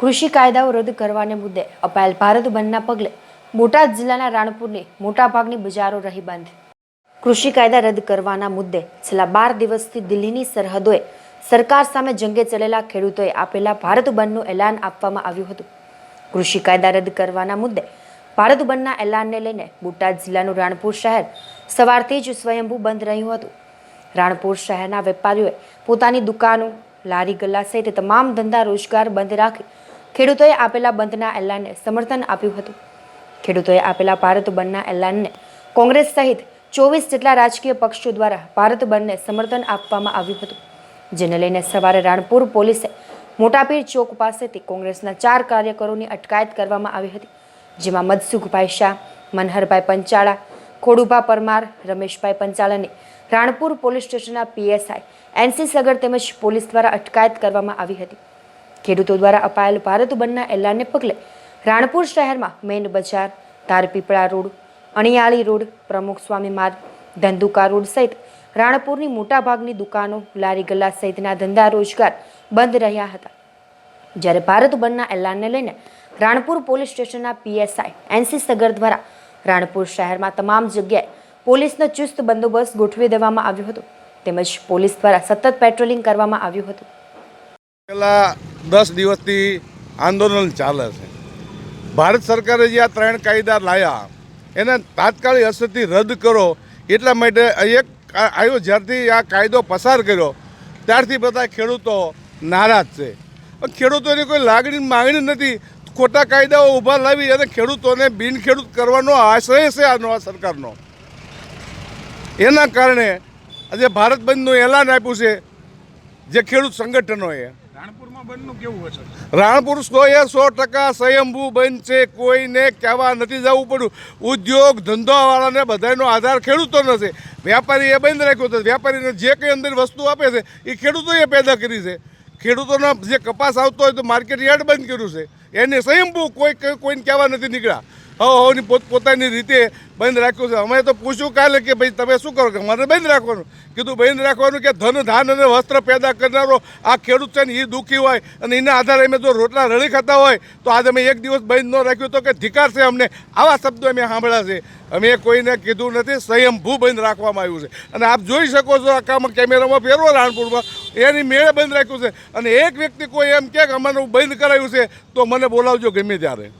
કૃષિ કાયદાઓ રદ કરવાને મુદ્દે અપાયેલ ભારત બંધના પગલે બોટાદ જિલ્લાના રાણપુરની મોટાભાગની બજારો રહી બંધ. કૃષિ કાયદા રદ કરવાના મુદ્દે છેલ્લા બાર દિવસથી દિલ્હીની સરહદોએ સરકાર સામે જંગે ચડેલા ખેડૂતોએ આપેલા ભારત બંધનું એલાન આપવામાં આવ્યું હતું. કૃષિ કાયદા રદ કરવાના મુદ્દે ભારત બંધના એલાનને લઈને બોટાદ જિલ્લાનું રાણપુર શહેર સવારથી જ સ્વયંભૂ બંધ રહ્યું હતું. રાણપુર શહેરના વેપારીઓએ પોતાની દુકાનો, લારી ગલ્લા સહિત તમામ ધંધા રોજગાર બંધ રાખી ખેડૂતોએ આપેલા બંધના એલાનને સમર્થન આપ્યું હતું. ખેડૂતોએ આપેલા ભારત બંધના એલાનને કોંગ્રેસ સહિત ચોવીસ જેટલા રાજકીય પક્ષો દ્વારા ભારત બંધને સમર્થન આપવામાં આવ્યું હતું. જેને લઈને સવારે રાણપુર પોલીસે મોટાપીર ચોક પાસેથી કોંગ્રેસના ચાર કાર્યકરોની અટકાયત કરવામાં આવી હતી. જેમાં મધસુખભાઈ શાહ, મનહરભાઈ પંચાળા, ખોડુભા પરમાર, રમેશભાઈ પંચાળાની રાણપુર પોલીસ સ્ટેશનના પીએસઆઈ એનસી સગર તેમજ પોલીસ દ્વારા અટકાયત કરવામાં આવી હતી. ખેડૂતો દ્વારા અપાયેલ ભારત બંધના એલાનને પગલે રાણપુર શહેરમાં મેન બજાર, તારપીપળા રોડ, અણિયાળી રોડ, પ્રમુખ સ્વામી માર્ગ, ધંધુકા રોડ સહિત રાણપુરની મોટાભાગની દુકાનો, લારી ગલ્લા સહિતના ધંધા રોજગાર બંધ રહ્યા હતા. જ્યારે ભારત બંધના એલાનને લઈને રાણપુર પોલીસ સ્ટેશનના પીએસઆઈ એનસી સગર દ્વારા રાણપુર શહેરમાં તમામ જગ્યાએ પોલીસનો ચુસ્ત બંદોબસ્ત ગોઠવી દેવામાં આવ્યો હતો. તેમજ પોલીસ દ્વારા સતત પેટ્રોલિંગ કરવામાં આવ્યું હતું. દસ દિવસથી આંદોલન ચાલે છે. ભારત સરકારે જે આ ત્રણ કાયદા લાયા, એને તાત્કાલિક અસરથી રદ કરો એટલા માટે એક આવ્યો જ્યારથી આ કાયદો પસાર કર્યો, ત્યારથી બધા ખેડૂતો નારાજ છે. ખેડૂતોની કોઈ લાગણી માંગણી નથી. ખોટા કાયદાઓ ઊભા લાવી અને ખેડૂતોને બિનખેડૂત કરવાનો આશ્રય છે આ નવા સરકારનો. એના કારણે આજે ભારત બંધનું એલાન આપ્યું છે. જે ખેડૂત સંગઠનોએ કેવું હશે? રાણપુર એ સો ટકા સ્વયંભૂ બંધ છે કોઈને કહેવા નથી જવું પડ્યું. ઉદ્યોગ ધંધાવાળાને બધાનો આધાર ખેડૂતોનો છે. વેપારી એ બંધ રાખ્યો તો વેપારીને જે કંઈ અંદર વસ્તુ આપે છે એ ખેડૂતોએ પેદા કરી છે. ખેડૂતોનો જે કપાસ આવતો હોય તો માર્કેટ યાર્ડ બંધ કર્યું છે. એને સ્વયંભૂ કોઈ કોઈ- કોઈને કહેવા નથી નીકળ્યા. હવની પોત પોતાની રીતે બંધ રાખ્યું છે. અમે તો પૂછ્યું કાલે કે ભાઈ, તમે શું કરો? કે મને બંધ રાખવાનું. કીધું, બંધ રાખવાનું કે ધન, ધાન અને વસ્ત્ર પેદા કરનારો આ ખેડૂત છે ને એ દુઃખી હોય અને એના આધારે અમે જો રોટલા રળી ખાતા હોય, તો આજે અમે એક દિવસ બંધ ન રાખ્યું તો કે ધિકાર છે અમને. આવા શબ્દો અમે સાંભળ્યા છે. અમે કોઈને કીધું નથી, સ્વયંભૂ બંધ રાખવામાં આવ્યું છે. અને આપ જોઈ શકો છો આખામાં કેમેરામાં ફેરવો રાણપુરમાં. એની મેળે બંધ રાખ્યું છે. અને એક વ્યક્તિ કોઈ એમ કે, અમારું બંધ કરાયું છે, તો મને બોલાવજો ગમે ત્યારે.